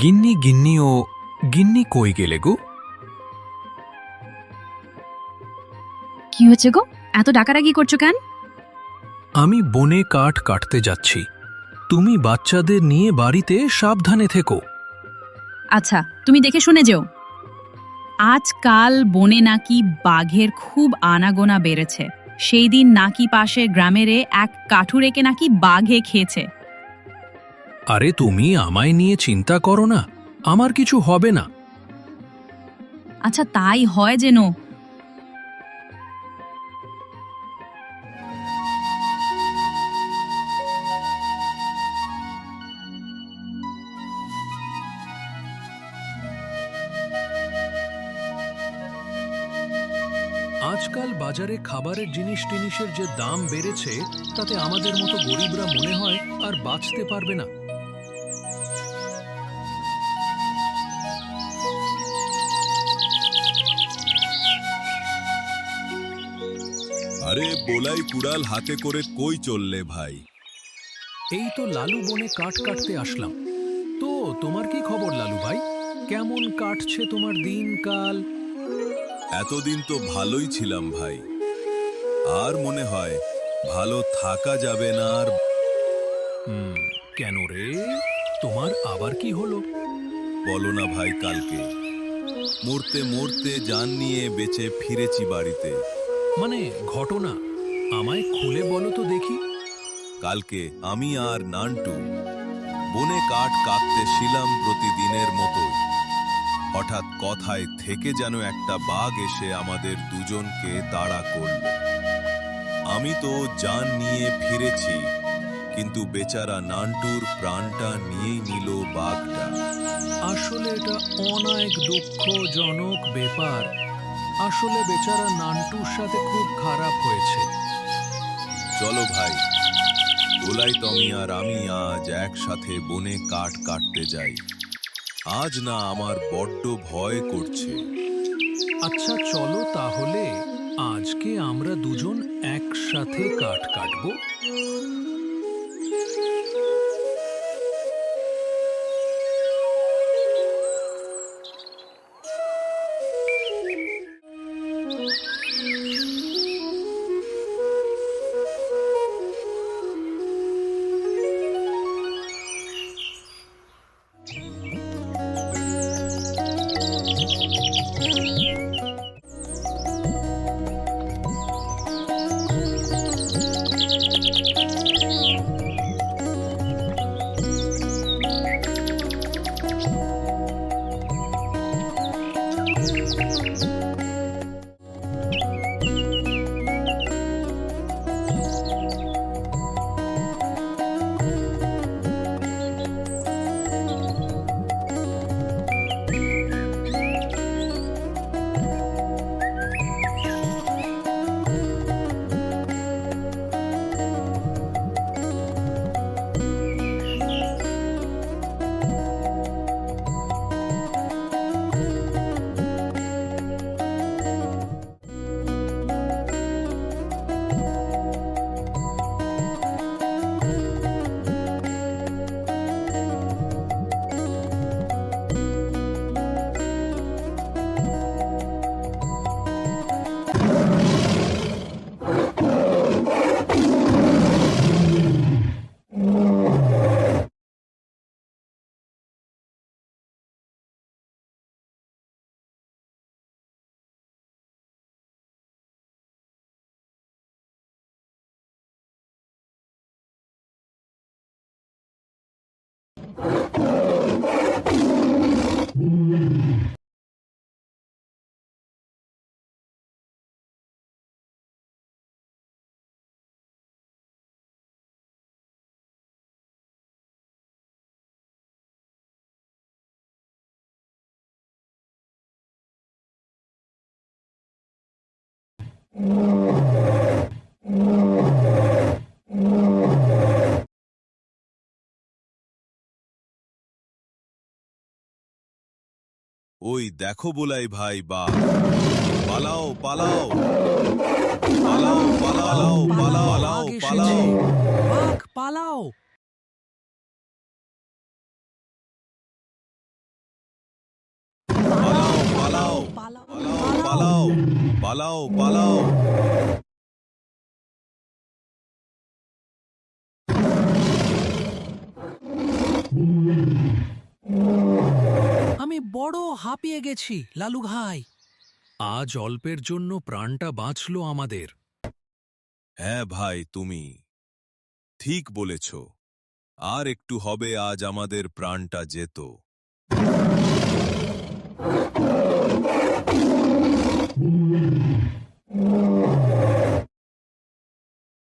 গিন্নি গিন্নি ও গিন্নি কই গেলে গো? কি হয়েছে গো? এত ডাকাডাকি করছ কেন? আমি বনে কাঠ কাটতে যাচ্ছি। তুমি বাচ্চাদের নিয়ে বাড়িতে সাবধানে থেকো। আচ্ছা তুমি দেখে শুনে যেও। আজকাল বনে নাকি বাঘের খুব আনাগোনা বেড়েছে। সেই দিন নাকি পাশে গ্রামেরে এক কাঠুরেকে নাকি বাঘে খেয়েছে। আরে তুমি আমায় নিয়ে চিন্তা করো না আমার কিছু হবে না। আচ্ছা তাই হয় যেন। আজকাল বাজারে খাবারের জিনিস টিনিসের যে দাম বেড়েছে তাতে আমাদের মতো গরিবরা মনে হয় আর বাঁচতে পারবে না। আরে বোলাই কুড়াল হাতে করে কই চললে ভাই? এই তো লালু বনে কাঠ কাটতে আসলাম। তো তোমার কি খবর লালু ভাই? কেমন কাটছে তোমার দিনকাল? এতদিন তো ভালোই ছিলাম ভাই। আর মনে হয় ভালো থাকা যাবে না আর হুম কেন রে? তোমার আবার কি হলো? বলো না ভাই কালকে। মরতে মরতে যান নিয়ে বেঁচে ফিরেছি বাড়িতে। মানে ঘটনা। আমায় খুলে বলো তো দেখি। কালকে আমি আর নান্টু বনে কাঠ কাটতে ছিলাম প্রতিদিনের মতোই। হঠাৎ কথায় থেকে যেন একটা বাঘ এসে আমাদের দুজনকে তাড়া করল। আমি তো যান নিয়ে ফিরেছি কিন্তু বেচারা নান্টুর প্রাণটা নিয়েই নিল বাঘটা। আসলে এটা অনেক দুঃখজনক ব্যাপার। আসলে বেচারা নান্টুর সাথে খুব খারাপ হয়েছে। চলো ভাই গোলাই তমি আর আমি আজ একসাথে বনে কাঠ কাটতে যাই। আজ না আমার বড্ড ভয় করছে। আচ্ছা চলো তাহলে আজকে আমরা দুজন একসাথে কাঠ কাটবো। ওই দেখো বোলাই ভাই বা। পালাও পালাও। পালাও পালাও পালাও পালাও পালাও। পালাও। পালাও পালাও পালাও পালাও। আমি বড় হাঁপিয়ে গেছি লালু ভাই। আজ অল্পের জন্য প্রাণটা বাঁচলো আমাদের। হ্যাঁ ভাই তুমি। ঠিক বলেছ। আর একটু হবে আজ আমাদের প্রাণটা যেত। Mm-hmm.